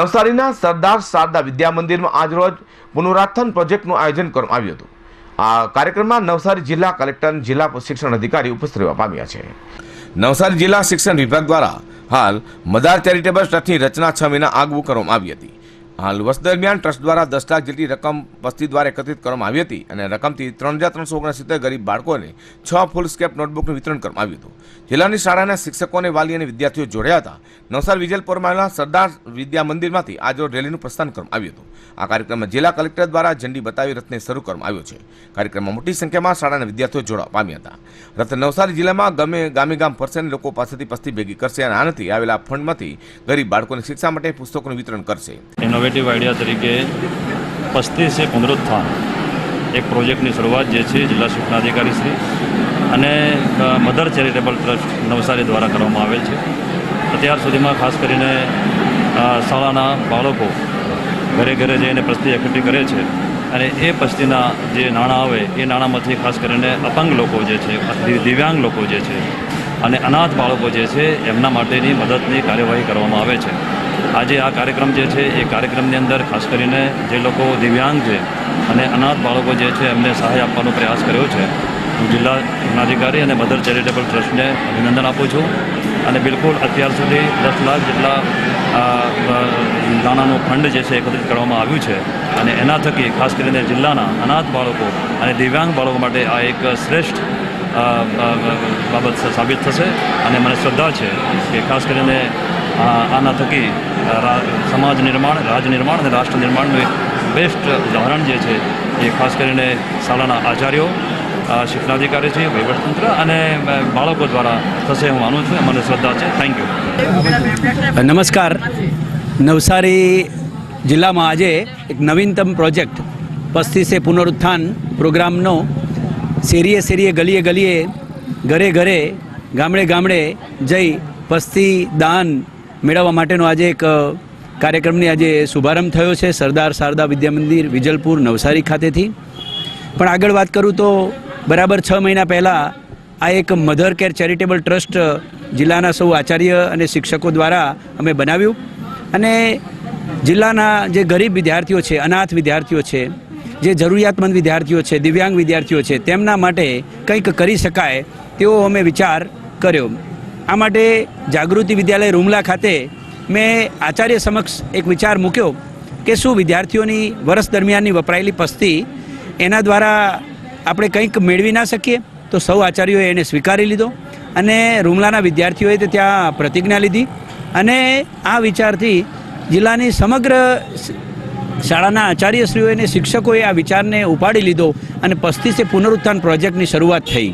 નવસારીના સરદાર શારદા વિદ્યા મંદિરમાં આજરોજ પુનરાથન પ્રોજેક્ટનું આયોજન કરવામાં આવ્યું હતું. આ કાર્યક્રમમાં નવસારી જિલ્લા કલેક્ટર અને જિલ્લા શિક્ષણ અધિકારી ઉપસ્થિત પામ્યા છે. નવસારી જિલ્લા શિક્ષણ વિભાગ દ્વારા હાલ મદાર ચેરિટેબલ ટ્રસ્ટની રચના છ મહિના આગવું કરવામાં આવી હતી. હાલ વર્ષ દરમિયાન ટ્રસ્ટ દ્વારા દસ લાખ જેટલી રકમ વસ્તી દ્વારા એકત્રિત કરવામાં આવી હતી અને રકમથી ત્રણ હજાર ત્રણસો ઓગણસિત્તેર ગરીબ બાળકોને છ ફૂલ સ્કેપ નોટબુકનું વિતરણ કરવામાં આવ્યું હતું. જિલ્લાની શાળાના શિક્ષકોને વાલી અને વિદ્યાર્થીઓ જોડ્યા હતા. નવસાર વિજલપુરમાં આવેલા સરદાર વિદ્યા મંદિરમાંથી આજે રેલીનું પ્રસ્થાન કરવામાં આવ્યું હતું. આ કાર્યક્રમમાં જિલ્લા કલેક્ટર દ્વારા ઝંડી બતાવી રથને શરૂ કરવામાં આવ્યો છે. કાર્યક્રમમાં મોટી સંખ્યામાં શાળાના વિદ્યાર્થીઓ જોડવા પામ્યા હતા. રથ નવસારી જિલ્લામાં ગમે ગામે ગામ ફરશે અને લોકો પાસેથી પસ્તી ભેગી કરશે અને આનાથી આવેલા ફંડમાંથી ગરીબ બાળકોને શિક્ષા માટે પુસ્તકોનું વિતરણ કરશે. ઇનોવેટિવ આઈડિયા તરીકે પસ્તીસે પુનરુત્થાન એક પ્રોજેક્ટની શરૂઆત જે છે, જિલ્લા શિક્ષણાધિકારી શ્રી અને મધર ચેરિટેબલ ટ્રસ્ટ નવસારી દ્વારા કરવામાં આવેલ છે. અત્યાર સુધીમાં ખાસ કરીને શાળાના બાળકો ઘરે ઘરે જઈને પસ્તી એકઠી કરે છે અને એ પસ્તીના જે નાણાં આવે, એ નાણાંમાંથી ખાસ કરીને અપંગ લોકો જે છે દિવ્યાંગ લોકો જે છે અને અનાથ બાળકો જે છે, એમના માટેની મદદની કાર્યવાહી કરવામાં આવે છે. આજે આ કાર્યક્રમ જે છે, એ કાર્યક્રમની અંદર ખાસ કરીને જે લોકો દિવ્યાંગ છે અને અનાથ બાળકો જે છે, એમને સહાય આપવાનો પ્રયાસ કર્યો છે. હું જિલ્લા અધિકારી અને મધર ચેરિટેબલ ટ્રસ્ટને અભિનંદન આપું છું અને બિલકુલ અત્યાર સુધી દસ લાખ જેટલા નાણાંનું ફંડ જે છે, એકત્રિત કરવામાં આવ્યું છે અને એના થકી ખાસ કરીને જિલ્લાના અનાથ બાળકો અને દિવ્યાંગ બાળકો માટે આ એક શ્રેષ્ઠ બાબત સાબિત થશે અને મને શ્રદ્ધા છે કે ખાસ કરીને આના થકી સમાજ નિર્માણ, રાજ નિર્માણ અને રાષ્ટ્ર નિર્માણનું એક બેસ્ટ ઉદાહરણ જે છે, એ ખાસ કરીને શાળાના આચાર્યો શિક્ષણાધિકારી છે, વહીવટતંત્ર અને બાળકો દ્વારા થશે હું માનું છું મને શ્રદ્ધા છે. થેન્ક યુ નમસ્કાર. નવસારી જિલ્લામાં આજે એક નવીનતમ પ્રોજેક્ટ પસ્તીસે પુનરુત્થાન પ્રોગ્રામનો શેરીએ શેરીએ ગલીએ ગલીએ ઘરે ઘરે ગામડે ગામડે જઈ પસ્તી દાન મેળવવા માટેનો આજે એક કાર્યક્રમની આજે શુભારંભ થયો છે સરદાર શારદા વિદ્યા મંદિર વિજલપુર નવસારી ખાતેથી. પણ આગળ વાત કરું તો બરાબર છ મહિના પહેલાં આ એક મધર કેર ચેરિટેબલ ટ્રસ્ટ જિલ્લાના સૌ આચાર્ય અને શિક્ષકો દ્વારા અમે બનાવ્યું. અને જિલ્લાના જે ગરીબ વિદ્યાર્થીઓ છે, અનાથ વિદ્યાર્થીઓ છે, જે જરૂરિયાતમંદ વિદ્યાર્થીઓ છે, દિવ્યાંગ વિદ્યાર્થીઓ છે, તેમના માટે કંઈક કરી શકાય તેવો અમે વિચાર કર્યો. આ માટે જાગૃતિ વિદ્યાલય રૂમલા ખાતે મેં આચાર્ય સમક્ષ એક વિચાર મૂક્યો કે શું વિદ્યાર્થીઓની વર્ષ દરમિયાનની વપરાયેલી પસ્તી એના દ્વારા આપણે કંઈક મેળવી ના શકીએ? તો સૌ આચાર્યોએ એને સ્વીકારી લીધો અને રૂમલાના વિદ્યાર્થીઓએ તે ત્યાં પ્રતિજ્ઞા લીધી અને આ વિચારથી જિલ્લાની સમગ્ર શાળાના આચાર્યશ્રીઓ અને શિક્ષકોએ આ વિચારને ઉપાડી લીધો અને પસ્તી છે પુનરુત્થાન પ્રોજેક્ટની શરૂઆત થઈ.